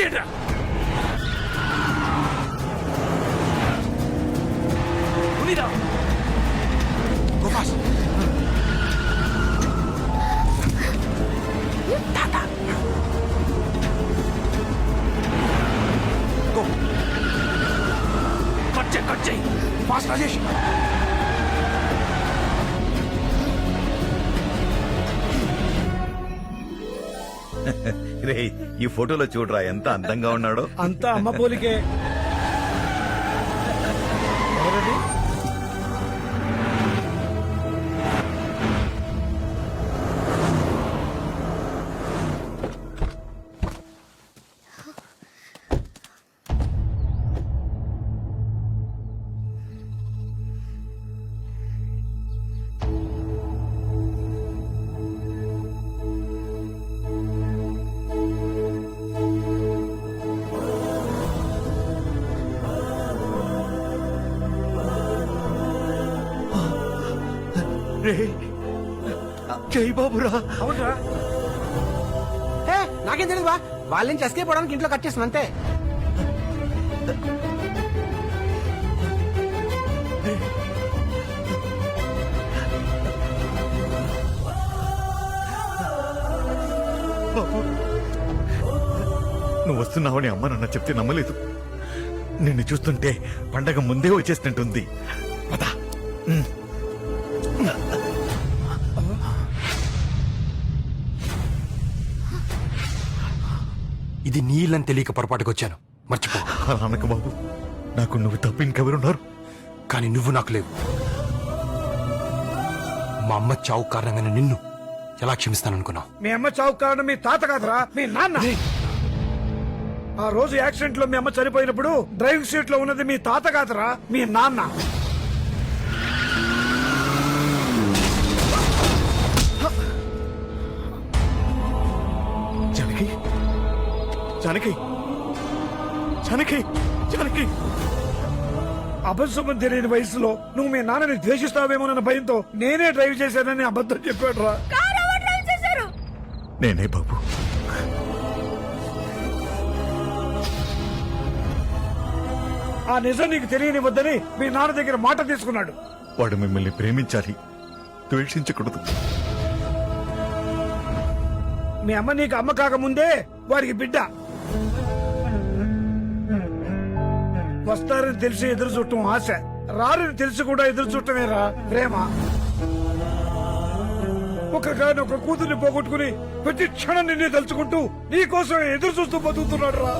Go. Go. Cut చేయి Fast, Rajesh. రే ఈ ఫోటోలో చూడరా ఎంత అందంగా ఉన్నాడో. అంతా అమ్మ పోలికే. జై బాబురా. అవునరా. నాకేం తెలియదు బా. వాళ్ళ నుంచి ఎస్కేప్ అవడానికి ఇంట్లో కట్ చేసిన అంతే. నువ్వు వస్తున్నావని అమ్మ నాన్న చెప్తే నమ్మలేదు. నిన్ను చూస్తుంటే పండగ ముందే వచ్చేసినట్టుంది. పద. ఇది నీళ్ళని తెలియక పొరపాటుకు వచ్చాను. మర్చిపో. అలా అనకు బాబు నాకు నువ్వు తప్ప ఇంకెవరున్నారు కానీ నువ్వు నాకు లేవు. మా అమ్మ చావు కారణంగానే నిన్ను ఎలా క్షమిస్తాననుకున్నావు? మీ అమ్మ చావు కారణం మీ తాత కాదురా మీ నాన్న. ఆ రోజు యాక్సిడెంట్లో మీ అమ్మ చనిపోయినప్పుడు డ్రైవింగ్ సీట్లో ఉన్నది మీ తాత కాదురా మీ నాన్న. జానకి. జానకి జానకి. అబద్ధం తెలియని వయసులో నువ్వు మీ నాన్నని ద్వేషిస్తావేమోనన్న భయంతో నేనే డ్రైవ్ చేశానని అబద్ధం చెప్పాడు రా నేనే బాబు. ఆ నిజం నీకు తెలియనివద్దని మీ నాన్న దగ్గర మాట తీసుకున్నాడు. వాడు మిమ్మల్ని ప్రేమించాలి. ద్వేషించకూడదు. మీ అమ్మ నీకు అమ్మ కాకముందే వారికి బిడ్డ. వస్తారని తెలిసి ఎదురు చూడటం ఆశ. రారని తెలిసి కూడా ఎదురు చూడటమేరా ప్రేమ. ఒక ఒక కూతుర్ని పోగొట్టుకుని ప్రతి క్షణం నిన్నే తలుచుకుంటూ నీ కోసం ఎదురు చూస్తూ బతుకుతున్నాడు రా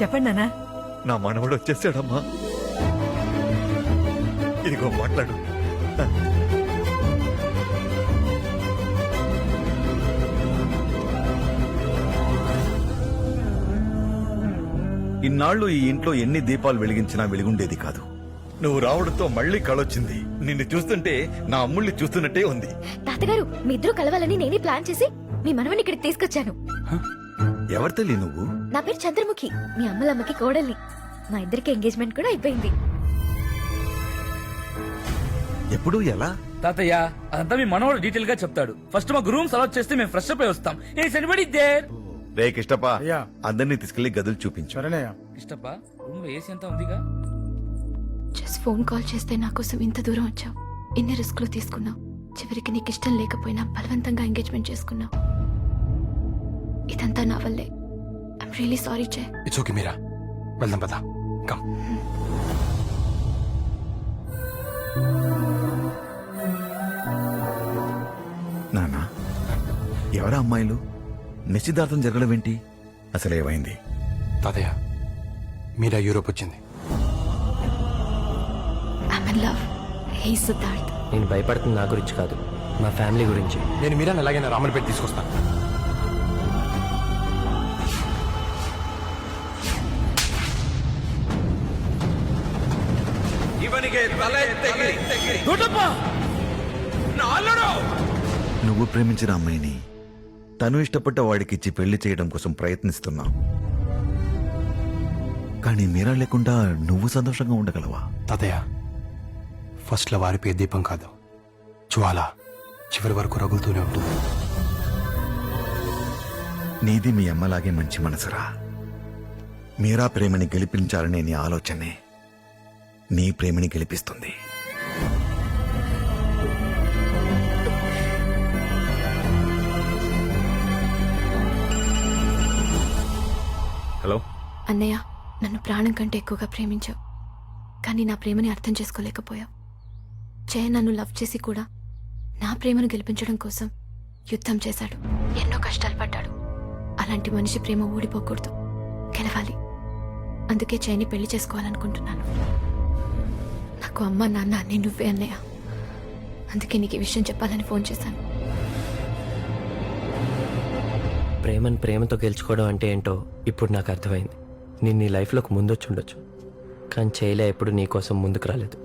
చెప్పండి నాన్న. నా మనవడు వచ్చేసాడమ్మా. ఇదిగో మాట్లాడు. ఇన్నాళ్ళు ఈ ఇంట్లో ఎన్ని దీపాలు వెలిగించినా వెలుగుండేది కాదు. నువ్వు రావడంతో మళ్ళీ కళొచ్చింది నిన్ను చూస్తుంటే నా అమ్ముల్ని చూస్తున్నట్టే ఉంది. తాతగారు మీ ఇద్దరు కలవాలని నేనే ప్లాన్ చేసి మీ మనవని ఇక్కడికి తీసుకొచ్చాను. ఎవరి తల్లి నువ్వు? నా పేరు చంద్రముఖి. మీ అమ్మలమ్మకి కోడల్ని. మా ఇద్దరికి ఎంగేజ్మెంట్ కూడా అయిపోయింది. ఎప్పుడు ఎలా? తాతయ్య అదంతా మీ మనవాడు డీటెయిల్గా చెప్తాడు. ఫస్ట్ మా రూమ్స్ అలౌట్ చేస్తే మేము ఫ్రెష్ అప్ అయి వస్తాం. ఏ సెనిబడి దేర్ రే కిష్టపా అయ్యా. అందరినీ తీసుకెళ్ళి గదులు చూపించు. సరేనయ్యా. ఇష్టప్ప రూమ్లో ఏసీ అంతా ఉందిగా? జస్ట్ ఫోన్ కాల్ చేస్తే నా కోసం ఇంత దూరం వచ్చావు. ఇన్ని రిస్క్లు తీసుకున్నావు. చివరికి నీకు ఇష్టం లేకపోయినా బలవంతంగా ఎంగేజ్మెంట్ చేసుకున్నావు. ఇదంతా నా వల్లే. ఐమ్ రియలీ సారీ చే ఇట్స్ ఓకే మీరా వెళ్దాం పదా. కమ్ నానా ఎవరా అమ్మాయిలు? నిశ్చితార్థం జరగడం ఏంటి అసలు ఏమైంది? తాతయ్య మీరా యూరోప్ వచ్చింది. I'm in love hey Siddharth నేను భయపడుతుంది నా గురించి కాదు. మా ఫ్యామిలీ గురించి. నేను మీరాని ఎలాగైనా రామన్పేట తీసుకొస్తాను నువ్వు ప్రేమించిన అమ్మాయిని తను ఇష్టపడ్డ వాడికి ఇచ్చి పెళ్ళి చేయడం కోసం ప్రయత్నిస్తున్నా కానీ మీరా లేకుండా నువ్వు సంతోషంగా ఉండగలవా? తాతయ్య ఫస్ట్లో వారిపోయే దీపం కాదు. జ్వాల చివరి వరకు రగులుతూనే ఉంటుంది. నీది మీ అమ్మలాగే మంచి మనసురా. మీరా ప్రేమని గెలిపించాలనే నీ ఆలోచనే. నీ ప్రేమని గెలిపిస్తుంది. హలో? అన్నయ్య నన్ను ప్రాణం కంటే ఎక్కువగా ప్రేమించావు. కానీ నా ప్రేమని అర్థం చేసుకోలేకపోయావు. జయ నన్ను లవ్ చేసి కూడా నా ప్రేమను గెలిపించడం కోసం యుద్ధం చేశాడు. ఎన్నో కష్టాలు పడ్డాడు. అలాంటి మనిషి ప్రేమ ఊడిపోకూడదు. గెలవాలి. అందుకే జయని పెళ్ళి చేసుకోవాలనుకుంటున్నాను. నాకు అమ్మ నాన్న అన్నీ నువ్వే అన్నయ్య. అందుకే నీకు ఈ విషయం చెప్పాలని ఫోన్ చేశాను. ప్రేమను ప్రేమతో గెలుచుకోవడం అంటే ఏంటో ఇప్పుడు నాకు అర్థమైంది. నేను నీ లైఫ్లోకి ముందొచ్చి ఉండొచ్చు. కానీ చేయలే ఎప్పుడు నీ కోసం ముందుకు రాలేదు.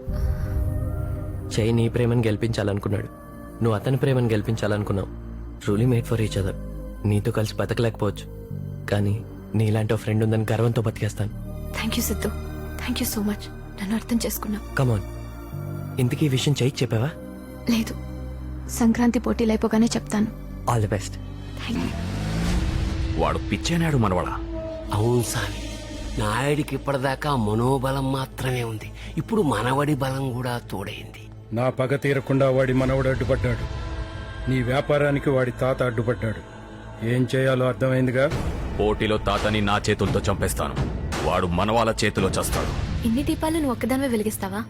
చేయి నీ ప్రేమను గెలిపించాలనుకున్నాడు. నువ్వు అతని ప్రేమను గెలిపించాలనుకున్నావు. Truly made for each other నీతో కలిసి బతకలేకపోవచ్చు. కానీ నీలాంటి ఫ్రెండ్ ఉందని గర్వంతో బతికేస్తాను. Thank you Siddhu thank you so much నన్ను అర్థం చేసుకున్నావు. కమాన్ ఇంతకీ ఈ విషయం చేయికి చెప్పావా? లేదు. సంక్రాంతి పోటీలు అయిపోగానే చెప్తాను. All the best thank you వాడు పిచ్చేనాడు మనవాడా. అవును సామి. నాయుడికి ఇప్పటిదాకా మనోబలం మాత్రమే ఉంది. ఇప్పుడు మనవడి బలం కూడా తోడైంది. నా పగ తీరకుండా వాడి మనవడు అడ్డుపడ్డాడు. నీ వ్యాపారానికి వాడి తాత అడ్డుపడ్డాడు. ఏం చేయాలో అర్థమైందిగా? పోటీలో తాతని నా చేతులతో చంపేస్తాను. వాడు మనవాళ్ళ చేతిలో చస్తాడు. ఇన్ని దీపాలు నువ్వు ఒక్కదానివే వెలిగిస్తావా?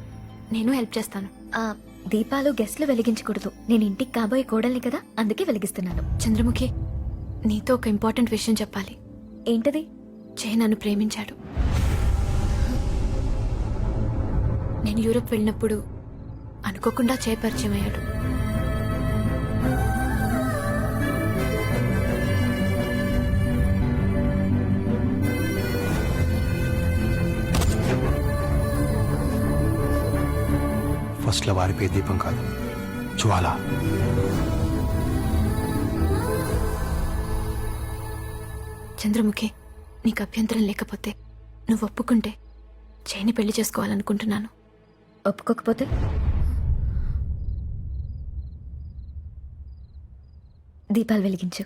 నేను హెల్ప్ చేస్తాను. ఆ దీపాలు గెస్ట్లు వెలిగించకూడదు. నేను ఇంటికి కాబోయే కోడల్ని కదా అందుకే వెలిగిస్తున్నాను. చంద్రముఖి నీతో ఒక ఇంపార్టెంట్ విషయం చెప్పాలి. ఏంటది? జయ నన్ను ప్రేమించాడు. నేను యూరోప్ వెళ్ళినప్పుడు అనుకోకుండా జయ పరిచయం అయ్యాడు. ఫస్ట్లో వారిపోయే దీపం కాదు. జ్వాల. చంద్రముఖి నీకు అభ్యంతరం లేకపోతే నువ్వు ఒప్పుకుంటే జయని పెళ్ళి చేసుకోవాలనుకుంటున్నాను. ఒప్పుకోకపోతే? దీపాలు వెలిగించు.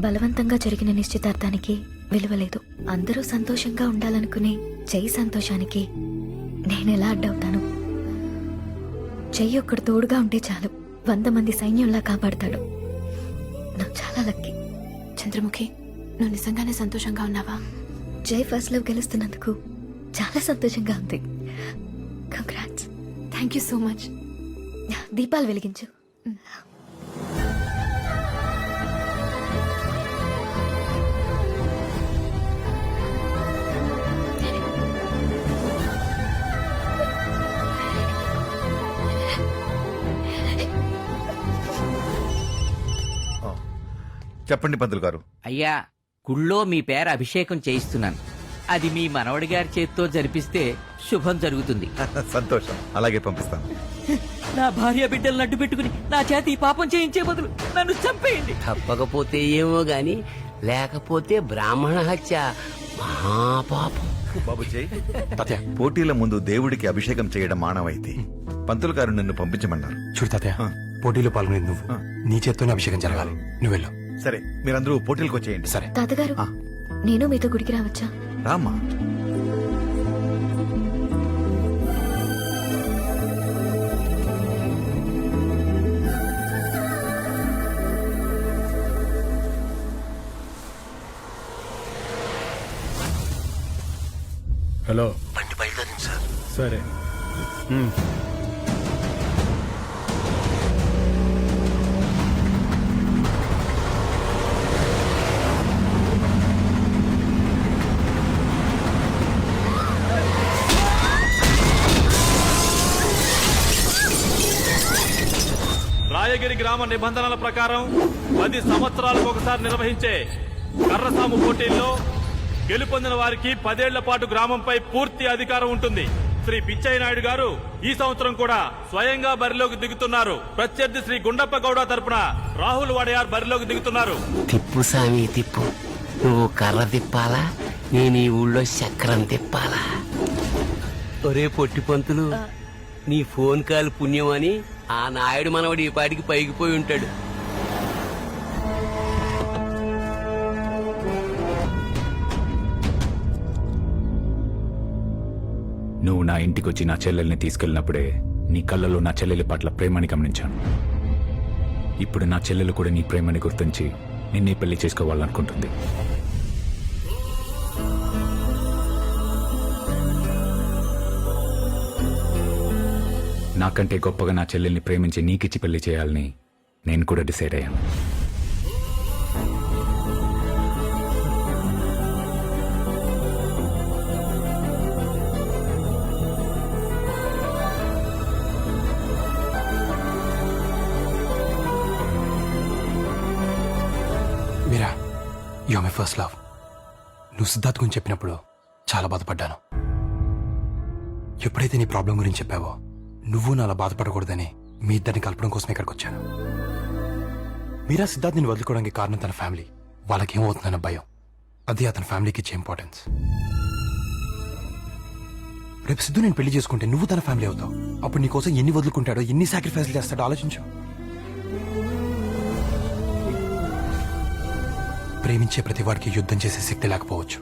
బలవంతంగా జరిగిన నిశ్చితార్థానికి విలువ లేదు. అందరూ సంతోషంగా ఉండాలనుకునే చెయ్యి సంతోషానికి నేను ఎలా అడ్డవుతాను? చెయ్యి ఒక్కడు తోడుగా ఉంటే చాలు. వంద మంది సైన్యంలా కాపాడతాడు. నువ్వు చాలా లక్కీ. చంద్రముఖి నువ్వు నిజంగానే సంతోషంగా ఉన్నావా? జై ఫస్ట్ లవ్ గెలుస్తున్నందుకు చాలా సంతోషంగా ఉంది. Congrats thank you so much దీపాలు వెలిగించు. చెప్పండి పంతులు గారు. అయ్యా గుళ్ళో మీ పేర అభిషేకం చేయిస్తున్నాను. అది మీ మనవడి గారి చేత్తో జరిపిస్తే శుభం జరుగుతుంది. సంతోషం. అలాగే పంపిస్తాను. నా భార్య బిడ్డలను అడ్డు పెట్టుకుని నా చేత ఈ పాపం చేయించే బదులు నన్ను చంపేయండి. తప్పకపోతే ఏమో గాని లేకపోతే బ్రాహ్మణ హత్య మహాపాపం. బాబు తాతయ్య పోటీల ముందు దేవుడికి అభిషేకం చేయడం మానవైతే. పంతులు గారు నిన్ను పంపించమన్నారు. చూడు తాతయ్య. పోటీలో పాల్గొనేది నువ్వు. నీ చేత్తోనే అభిషేకం జరగాలి. నువ్వు వెళ్ళు. సరే మీరందరూ పోటీలకు వచ్చేయండి సరే. తాతగారు ఆ. నేను మీతో గుడికి రావచ్చా? రామ్మా. హలో. బండి బయలుదేరింది సార్. సరే. గ్రామ నిబంధనల ప్రకారం పది సంవత్సరాలకు ఒకసారి నిర్వహించే కర్రసాము పోటీల్లో గెలుపొందిన వారికి పదేళ్ళ పాటు గ్రామంపై పూర్తి అధికారం ఉంటుంది. శ్రీ పిచ్చయ్య నాయుడు గారు ఈ సంవత్సరం కూడా స్వయంగా బరిలోకి దిగుతున్నారు. ప్రత్యర్థి శ్రీ గుండప్ప గౌడ తరపున రాహుల్ వడయార్ బరిలోకి దిగుతున్నారు. తిప్పు సామి తిప్పు. నువ్వు కర్ర తిప్పాలా? నేను ఈ ఊళ్ళో చక్రం తిప్పాలా? ఒరే పొట్టి పంతులు నీ ఫోన్ కాల్ పుణ్యమని ఆ నాయుడు మనవడు ఈ పాటికి పైకి పోయి ఉంటాడు. నువ్వు నా ఇంటికి వచ్చి నా చెల్లెల్ని తీసుకెళ్ళినప్పుడే నీ కళ్ళలో నా చెల్లెలి పట్ల ప్రేమని గమనించాను. ఇప్పుడు నా చెల్లెలు కూడా నీ ప్రేమని గుర్తించి నిన్నే పెళ్ళి చేసుకోవాలనుకుంటుంది. నాకంటే గొప్పగా నా చెల్లెల్ని ప్రేమించి నీకిచ్చి పెళ్ళి చేయాలని నేను కూడా డిసైడ్ అయ్యాను. Meera you my first love నువ్వు సిద్ధార్థ్ గురించి చెప్పినప్పుడు చాలా బాధపడ్డాను. ఎప్పుడైతే నీ ప్రాబ్లం గురించి చెప్పావో నువ్వు నా అలా బాధపడకూడదని మీ ఇద్దరిని కలపడం కోసం ఇక్కడికి వచ్చాను. మీరా సిద్ధార్థ్ నేను వదులుకోవడానికి కారణం తన ఫ్యామిలీ. వాళ్ళకి ఏమవుతుందన్న భయం. అది అతని ఫ్యామిలీకి ఇచ్చే ఇంపార్టెన్స్ రేపు సిద్ధు నేను పెళ్ళి చేసుకుంటే నువ్వు తన ఫ్యామిలీ అవుతావు. అప్పుడు నీ కోసం ఎన్ని వదులుకుంటాడో ఎన్ని సాక్రిఫైస్లు చేస్తాడో ఆలోచించు. ప్రేమించే ప్రతి వాడికి యుద్ధం చేసే శక్తి లేకపోవచ్చు.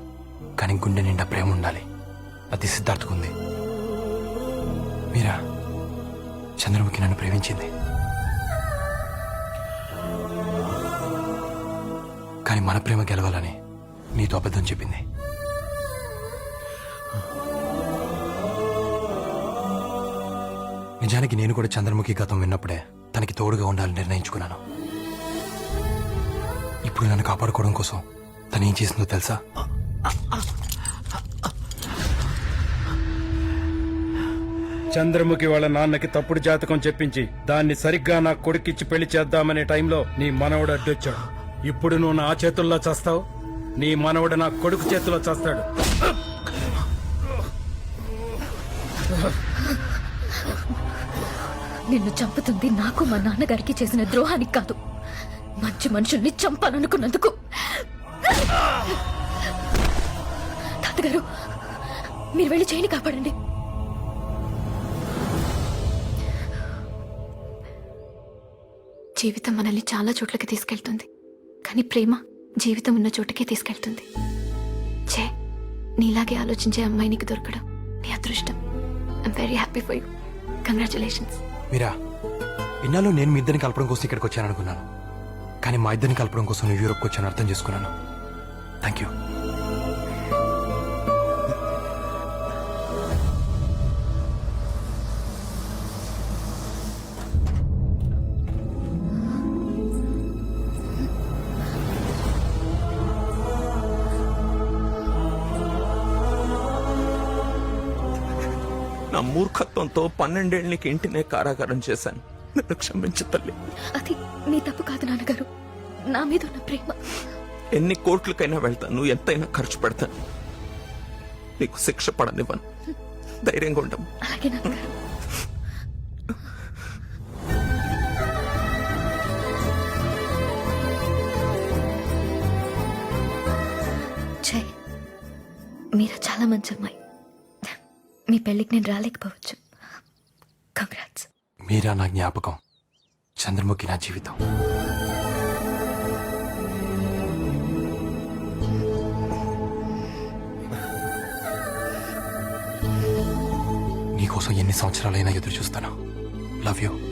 కానీ గుండె నిండా ప్రేమ ఉండాలి. అది సిద్ధార్థకుంది మీరా? చంద్రముఖి నన్ను ప్రేమించింది. కానీ మన ప్రేమ గెలవాలని నీతో అబద్ధం చెప్పింది. నిజానికి నేను కూడా చంద్రముఖి గతం విన్నప్పుడే తనకి తోడుగా ఉండాలని నిర్ణయించుకున్నాను. ఇప్పుడు నన్ను కాపాడుకోవడం కోసం తను ఏం చేసిందో తెలుసా? చంద్రముఖి వాళ్ళ నాన్నకి తప్పుడు జాతకం చెప్పించి దాన్ని సరిగ్గా నా కొడుకిచ్చి పెళ్ళి చేద్దామనే టైంలో నీ మనవడు అడ్డొచ్చాడు. ఇప్పుడు నువ్వు నా చేతుల్లో చేస్తావు? నీ మనవడు నా కొడుకు చేతిలో చేస్తాడు. నిన్ను చంపుతుంది నాకు మా నాన్నగారికి చేసిన ద్రోహానికి కాదు. మంచి మనుషుల్ని చంపాలనుకున్నందుకు. తాతగారు మీరు వెళ్ళి చేయని కాపాడండి. జీవితం మనల్ని చాలా చోట్లకి తీసుకెళ్తుంది. కానీ ప్రేమ జీవితం ఉన్న చోటుకే తీసుకెళ్తుంది. చే నీలాగే ఆలోచించే అమ్మాయి నీకు దొరకడం నీ అదృష్టం. I'm very happy for you congratulations Meera ఇన్నాళ్ళు నేను మీ ఇద్దరిని కలపడం కోసం ఇక్కడికి వచ్చాను అనుకున్నాను కానీ మా ఇద్దరిని కలపడం కోసం నువ్వు యూరోప్కి వచ్చాను అర్థం చేసుకున్నాను. థ్యాంక్ యూ మూర్ఖత్వంతో పన్నెండేళ్ళకి ఇంటినే కారాగారం చేశాను. నన్ను క్షమించు తల్లి. అది నీ తప్పు కాదు నాన్నగారు. నా మీద ఉన్న ప్రేమ. ఎన్ని కోట్లకైనా వెళ్తాను ఎంతైనా ఖర్చు పెడతాను. నీకు శిక్ష పడనివ్వను. ధైర్యంగా ఉండము అలాగే నాన్నగారు. జై మీరు చాలా మంచి అమ్మాయి. మీ పెళ్ళికి నేను రాలేకపోవచ్చు. కంగ్రాట్స్ మీరా నా జ్ఞాపకం. చంద్రముఖి నా జీవితం. నీకోసం ఎన్ని సంవత్సరాలైనా ఎదురు చూస్తాను లవ్ యూ